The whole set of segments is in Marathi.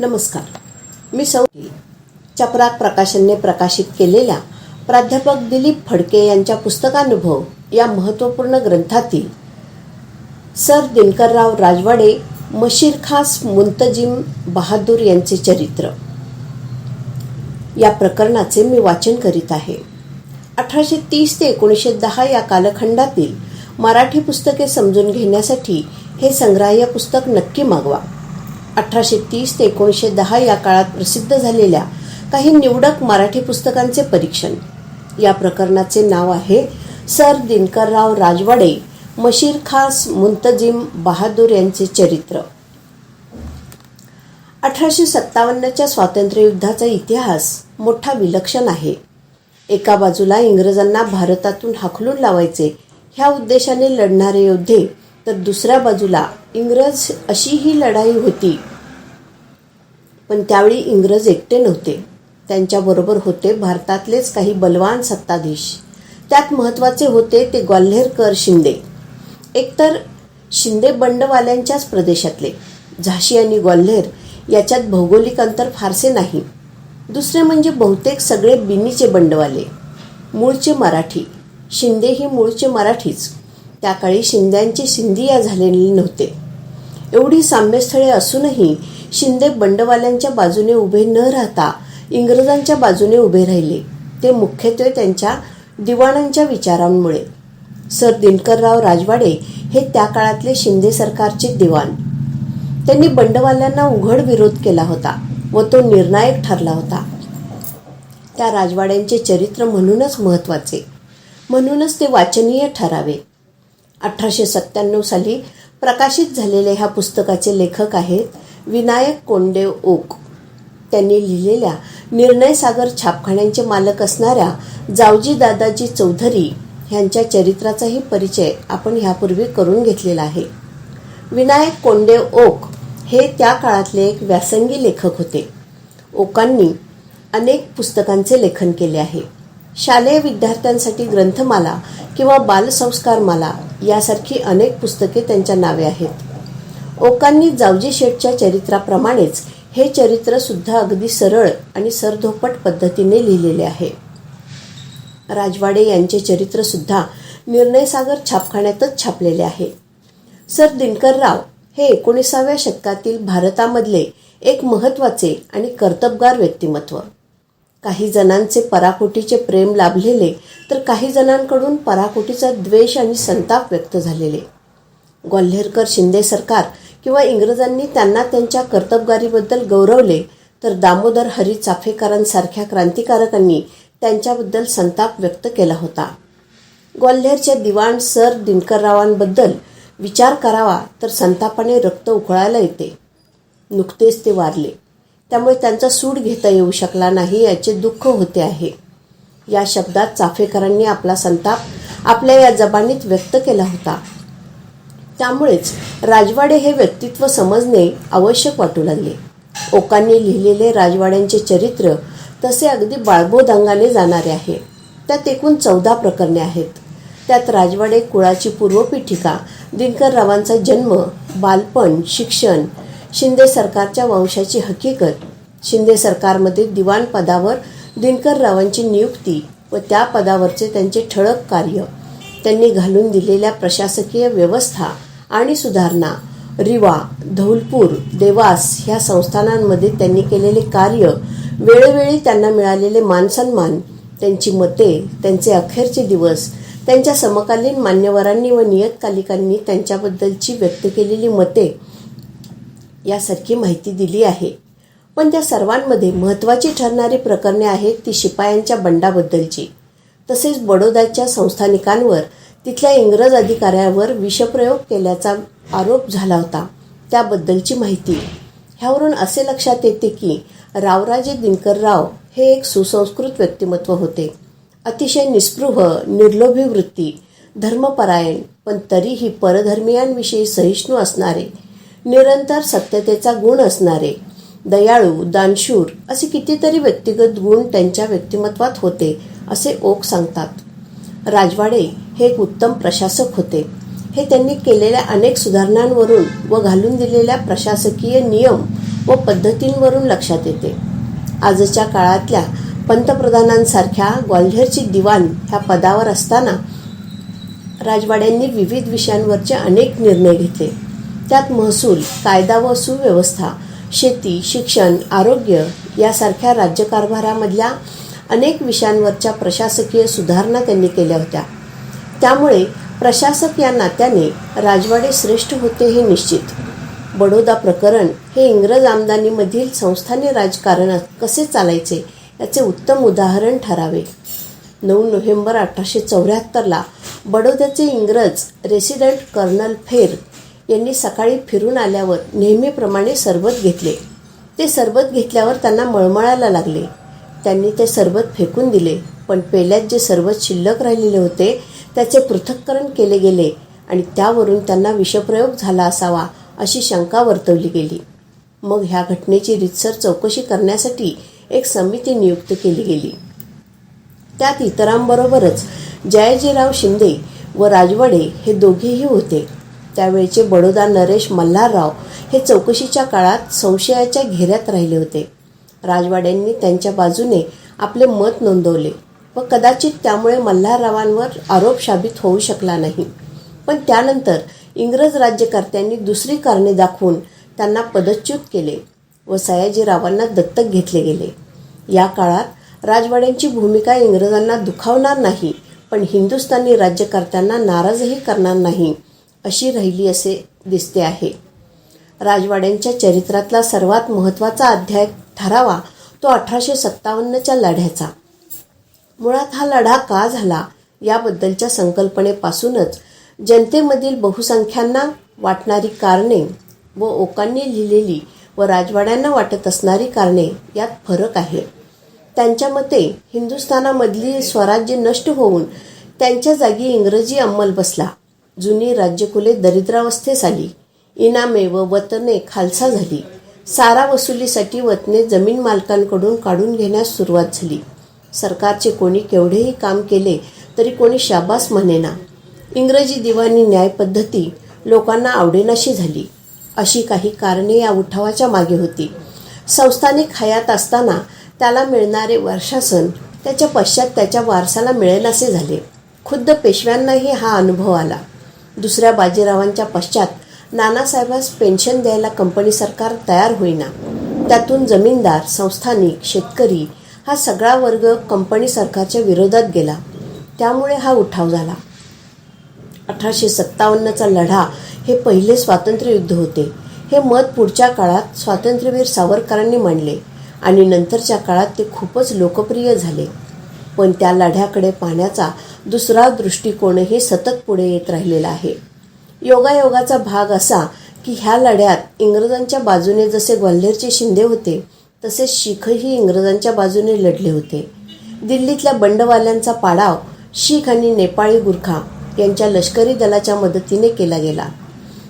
नमस्कार. मी सौ चपराक प्रकाशनने प्रकाशित केलेल्या प्राध्यापक दिलीप फडके यांच्या पुस्तकानुभव या महत्त्वपूर्ण ग्रंथातील सर दिनकरराव राजवाडे मशीर खास मुंतजिम बहादूर यांचे चरित्र. या प्रकरणाचे मी वाचन करीत आहे. अठराशे तीस ते एकोणीसशे दहा या कालखंडातील मराठी पुस्तके समजून घेण्यासाठी हे संग्राह्य पुस्तक नक्की मागवा. अठराशे तीस ते एकोणीसशे दहा या काळात प्रसिद्ध झालेल्या काही निवडक मराठी पुस्तकांचे परीक्षण. या प्रकरणाचे नाव आहे सर दिनकरराव राजवाडे मशीर खास मुंतजिम बहादूर यांचे चरित्र. अठराशे सत्तावन्नच्या स्वातंत्र्ययुद्धाचा इतिहास मोठा विलक्षण आहे. एका बाजूला इंग्रजांना भारतातून हाकलून लावायचे ह्या उद्देशाने लढणारे योद्धे तर दुसऱ्या बाजूला इंग्रज अशी ही लढाई होती. पण त्यावेळी इंग्रज एकटे नव्हते. त्यांच्याबरोबर होते भारतातलेच काही बलवान सत्ताधीश. त्यात महत्त्वाचे होते ते ग्वाल्हेरकर शिंदे. एकतर शिंदे बंडवाल्यांच्याच प्रदेशातले. झाशी आणि ग्वाल्हेर याच्यात भौगोलिक अंतर फारसे नाही. दुसरे म्हणजे बहुतेक सगळे बिनीचे बंडवाले. मूळचे मराठी. शिंदे ही मूळचे मराठीच. त्या काळी शिंद्यांचे सिंधिया झालेले नव्हते. एवढी साम्यस्थळे असूनही शिंदे बंडवाल्यांच्या बाजूने उभे न राहता इंग्रजांच्या बाजूने उभे राहिले. ते मुख्यत्वे त्यांच्या दिवाणांच्या विचारांमुळे. सर दिनकरराव राजवाडे हे त्या काळातले शिंदे सरकारचे दिवाण. त्यांनी बंडवाल्यांना उघड विरोध केला होता व तो निर्णायक ठरला होता. त्या राजवाड्यांचे चरित्र म्हणूनच महत्त्वाचे. म्हणूनच ते वाचनीय ठरावे. अठराशे सत्त्याण्णव साली प्रकाशित झालेल्या ह्या पुस्तकाचे लेखक आहेत विनायक कोंडेव ओक. त्यांनी लिहिलेल्या निर्णय सागर छापखान्यांचे मालक असणाऱ्या जावजी दादाजी चौधरी ह्यांच्या चरित्राचाही परिचय आपण ह्यापूर्वी करून घेतलेला आहे. विनायक कोंडेव ओक हे त्या काळातले एक व्यासंगी लेखक होते. ओकांनी अनेक पुस्तकांचे लेखन केले आहे. शालेय विद्यार्थ्यांसाठी ग्रंथमाला किंवा बालसंस्कारमाला यासारखी अनेक पुस्तके त्यांच्या नावे आहेत. ओकांनी जावजी शेठच्या चरित्राप्रमाणेच हे चरित्र सुद्धा अगदी सरळ आणि सरधोपट पद्धतीने लिहिलेले आहे. राजवाडे यांचे चरित्र सुद्धा निर्णयसागर छापखान्यातच छापलेले आहे. सर दिनकरराव हे एकोणीसाव्या शतकातील भारतामधले एक महत्त्वाचे आणि कर्तबगार व्यक्तिमत्व. काही जणांचे पराकोटीचे प्रेम लाभलेले तर काही जणांकडून पराकोटीचा द्वेष आणि संताप व्यक्त झालेले. ग्वाल्हेरकर शिंदे सरकार किंवा इंग्रजांनी त्यांना त्यांच्या कर्तबगारीबद्दल गौरवले तर दामोदर हरी चाफेकरांसारख्या क्रांतिकारकांनी त्यांच्याबद्दल संताप व्यक्त केला होता. ग्वाल्हेरचे दिवाण सर दिनकररावांबद्दल विचार करावा तर संतापाने रक्त उकळायला येते. नुकतेच ते वारले. त्यामुळे त्यांचा सूड घेता येऊ शकला नाही याचे दुःख होते आहे. या शब्दात चाफेकरांनी आपला संताप आपल्या या जबानीत व्यक्त केला होता. त्यामुळेच राजवाडे हे व्यक्तित्व समजणे आवश्यक वाटू लागले. ओकांनी लिहिलेले राजवाड्यांचे चरित्र तसे अगदी बाळबोध अंगाने जाणारे आहे. त्यात एकूण चौदा प्रकरणे आहेत. त्यात राजवाडे कुळाची पूर्वपीठिका दिनकररावांचा जन्म बालपण शिक्षण शिंदे सरकारच्या वंशाची हकीकत. शिंदे सरकारमध्ये दिवाण पदावर दिनकररावांची नियुक्ती व त्या पदावरचे त्यांचे ठळक कार्य. त्यांनी घालून दिलेल्या प्रशासकीय व्यवस्था आणि सुधारणा रिवा धौलपूर देवास ह्या संस्थानांमध्ये त्यांनी केलेले कार्य वेळोवेळी त्यांना मिळालेले मानसन्मान त्यांची मते त्यांचे अखेरचे दिवस त्यांच्या समकालीन मान्यवरांनी व नियतकालिकांनी त्यांच्याबद्दलची व्यक्त केलेली मते यासारखी माहिती दिली आहे. पण त्या सर्वांमध्ये महत्त्वाची ठरणारी प्रकरणे आहेत ती शिपायांच्या बंडाबद्दलची. तसेच बडोद्याच्या संस्थानिकांवर तिथल्या इंग्रज अधिकाऱ्यावर विषप्रयोग केल्याचा आरोप झाला होता त्याबद्दलची माहिती. ह्यावरून असे लक्षात येते की रावराजे दिनकरराव हे एक सुसंस्कृत व्यक्तिमत्व होते. अतिशय निस्पृह निर्लोभी वृत्ती धर्मपरायण पण तरीही परधर्मियांविषयी सहिष्णू असणारे निरंतर सत्यतेचा गुण असणारे दयाळू दानशूर असे कितीतरी व्यक्तिगत गुण त्यांच्या व्यक्तिमत्वात होते असे ओक सांगतात. राजवाडे हे एक उत्तम प्रशासक होते. हे त्यांनी केलेल्या अनेक सुधारणांवरून व घालून दिलेल्या प्रशासकीय नियम व पद्धतींवरून लक्षात येते. आजच्या काळातल्या पंतप्रधानांसारख्या ग्वाल्हेरची दिवाण ह्या पदावर असताना राजवाड्यांनी विविध विषयांवरचे अनेक निर्णय घेतले. त्यात महसूल कायदा व सुव्यवस्था शेती शिक्षण आरोग्य यासारख्या राज्यकारभारामधल्या अनेक विषयांवरच्या प्रशासकीय सुधारणा त्यांनी केल्या होत्या. त्यामुळे प्रशासक या नात्याने राजवाडे श्रेष्ठ होते हे निश्चित. बडोदा प्रकरण हे इंग्रज आमदानीमधील संस्थाने राजकारण कसे चालायचे याचे उत्तम उदाहरण ठरावे. नऊ नोव्हेंबर अठराशे चौऱ्याहत्तरला बडोद्याचे इंग्रज रेसिडेंट कर्नल फेर यांनी सकाळी फिरून आल्यावर नेहमीप्रमाणे सरबत घेतले. ते सरबत घेतल्यावर त्यांना मळमळायला लागले. त्यांनी ते सरबत फेकून दिले. पण पेल्यात जे सरबत शिल्लक राहिलेले होते त्याचे पृथक्करण केले गेले आणि त्यावरून त्यांना विषप्रयोग झाला असावा अशी शंका वर्तवली गेली. मग ह्या घटनेची रितसर चौकशी करण्यासाठी एक समिती नियुक्त केली गेली. त्यात इतरांबरोबरच जयजीराव शिंदे व राजवाडे हे दोघेही होते. त्यावेळचे बडोदा नरेश मल्हारराव हे चौकशीच्या काळात संशयाच्या घेऱ्यात राहिले होते. राजवाड्यांनी त्यांच्या बाजूने आपले मत नोंदवले व कदाचित त्यामुळे मल्हाररावांवर आरोप शाबित होऊ शकला नाही. पण त्यानंतर इंग्रज राज्यकर्त्यांनी दुसरी कारणे दाखवून त्यांना पदच्युत केले व सयाजीरावांना दत्तक घेतले गेले. या काळात राजवाड्यांची भूमिका इंग्रजांना दुखावणार नाही पण हिंदुस्थानी राज्यकर्त्यांना नाराजही करणार नाही अशी राहिली असे दिसते आहे. राजवाड्यांच्या चरित्रातला सर्वात महत्त्वाचा अध्याय ठरावा तो अठराशे सत्तावन्नच्या लढ्याचा. मुळात हा लढा का झाला याबद्दलच्या संकल्पनेपासूनच जनतेमधील बहुसंख्यांना वाटणारी कारणे व ओकांनी लिहिलेली व राजवाड्यांना वाटत असणारी कारणे यात फरक आहे. त्यांच्या मते हिंदुस्थानामधली स्वराज्य नष्ट होऊन त्यांच्या जागी इंग्रजी अंमल बसला. जुनी राज्यकुले दरिद्रावस्थेस आली. इनामे व वतने खालसा झाली. सारा वसुलीसाठी वतने जमीन मालकांकडून काढून घेण्यास सुरुवात झाली. सरकारचे कोणी केवढेही काम केले तरी कोणी शाबास म्हणेना. इंग्रजी दिवाणी न्यायपद्धती लोकांना आवडेनाशी झाली. अशी काही कारणे या उठावाच्या मागे होती. संस्थानिक हयात असताना त्याला मिळणारे वर्षासन त्याच्या पश्चात त्याच्या वारसाला मिळेनासे झाले. खुद्द पेशव्यांनाही हा अनुभव आला. दुसऱ्या बाजीरावांच्या पश्चात नानासाहेबास पेन्शन द्यायला कंपनी सरकार तयार होईना. त्यातून जमीनदार संस्थानिक शेतकरी हा सगळा वर्ग कंपनी सरकारच्या विरोधात गेला. त्यामुळे हा उठाव झाला. अठराशे सत्तावन्नचा लढा हे पहिले स्वातंत्र्य युद्ध होते. हे मत पुढच्या काळात स्वातंत्र्यवीर सावरकरांनी मांडले आणि नंतरच्या काळात ते खूपच लोकप्रिय झाले. पण त्या लढ्याकडे पाहण्याचा दुसरा दृष्टिकोनही सतत पुढे येत राहिलेला आहे. योगायोगाचा भाग असा की ह्या लढ्यात इंग्रजांच्या बाजूने जसे ग्वाल्हेरचे शिंदे होते तसेच शीखही इंग्रजांच्या बाजूने लढले होते. दिल्लीतल्या बंडवाल्यांचा पाडाव शीख आणि नेपाळी गुरखा यांच्या लष्करी दलाच्या मदतीने केला गेला.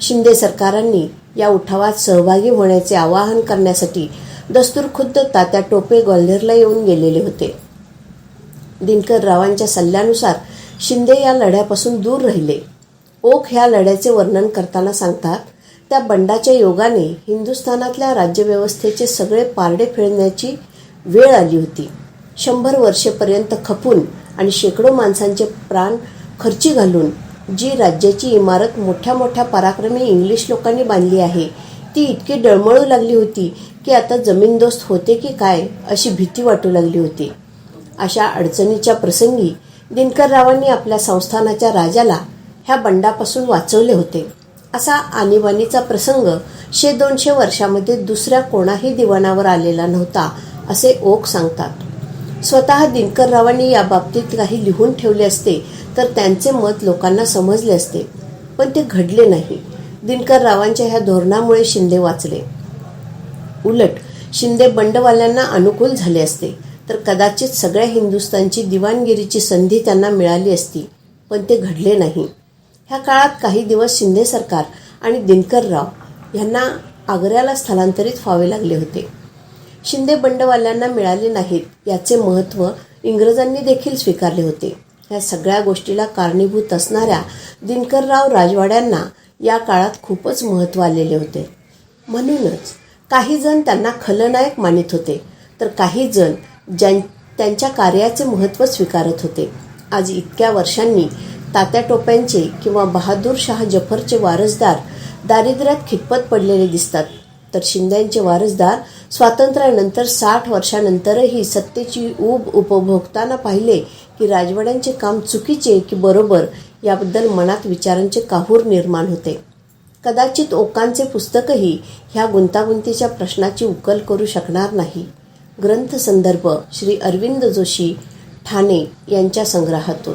शिंदे सरकारांनी या उठावात सहभागी होण्याचे आवाहन करण्यासाठी दस्तूर खुद्द तात्या टोपे ग्वाल्हेरला येऊन गेलेले होते. दिनकर रावांच्या सल्ल्यानुसार शिंदे या लढ्यापासून दूर राहिले. ओक ह्या लढ्याचे वर्णन करताना सांगतात त्या बंडाच्या योगाने हिंदुस्थानातल्या राज्यव्यवस्थेचे सगळे पारडे फेळण्याची वेळ आली होती. शंभर वर्षेपर्यंत खपून आणि शेकडो माणसांचे प्राण खर्ची घालून जी राज्याची इमारत मोठ्या मोठ्या पराक्रमी इंग्लिश लोकांनी बांधली आहे ती इतकी डळमळू लागली होती की आता जमीनदोस्त होते की काय अशी भीती वाटू लागली होती. अशा अडचणीच्या प्रसंगी दिनकररावांनी आपल्या संस्थानाच्या राजाला ह्या बंडापासून वाचवले होते. असा आणीबाणीचा प्रसंग शे दोनशे वर्षामध्ये दुसऱ्या कोणाही दिवाणावर आलेला नव्हता असे ओक सांगतात. स्वतः दिनकररावांनी या बाबतीत काही लिहून ठेवले असते तर त्यांचे मत लोकांना समजले असते. पण ते घडले नाही. दिनकररावांच्या ह्या धोरणामुळे शिंदे वाचले. उलट शिंदे बंडवाल्यांना अनुकूल झाले असते. तर कदाचित सगळ्या हिंदुस्थानची दिवाणगिरीची संधी त्यांना मिळाली असती पण ते घडले नाही. ह्या काळात काही दिवस शिंदे सरकार आणि दिनकरराव यांना आग्र्याला स्थलांतरित व्हावे लागले होते. शिंदे बंडवाल्यांना मिळाले नाहीत याचे महत्त्व इंग्रजांनी देखील स्वीकारले होते. ह्या सगळ्या गोष्टीला कारणीभूत असणाऱ्या दिनकरराव राजवाड्यांना या काळात खूपच महत्त्व आलेले होते. म्हणूनच काही जण त्यांना खलनायक मानित होते तर काही जण ज्यां त्यांच्या कार्याचे महत्त्व स्वीकारत होते. आज इतक्या वर्षांनी तात्या टोप्यांचे किंवा बहादूर शाह जफरचे वारसदार दारिद्र्यात खितपत पडलेले दिसतात. तर शिंद्यांचे वारसदार स्वातंत्र्यानंतर साठ वर्षानंतरही सत्तेची ऊब उपभोगताना पाहिले की राजवाड्यांचे काम चुकीचे की बरोबर याबद्दल मनात विचारांचे काहूर निर्माण होते. कदाचित ओकांचे पुस्तकही ह्या गुंतागुंतीच्या प्रश्नाची उकल करू शकणार नाही. ग्रंथसंदर्भ श्री अरविंद जोशी ठाणे यांच्या संग्रहातून.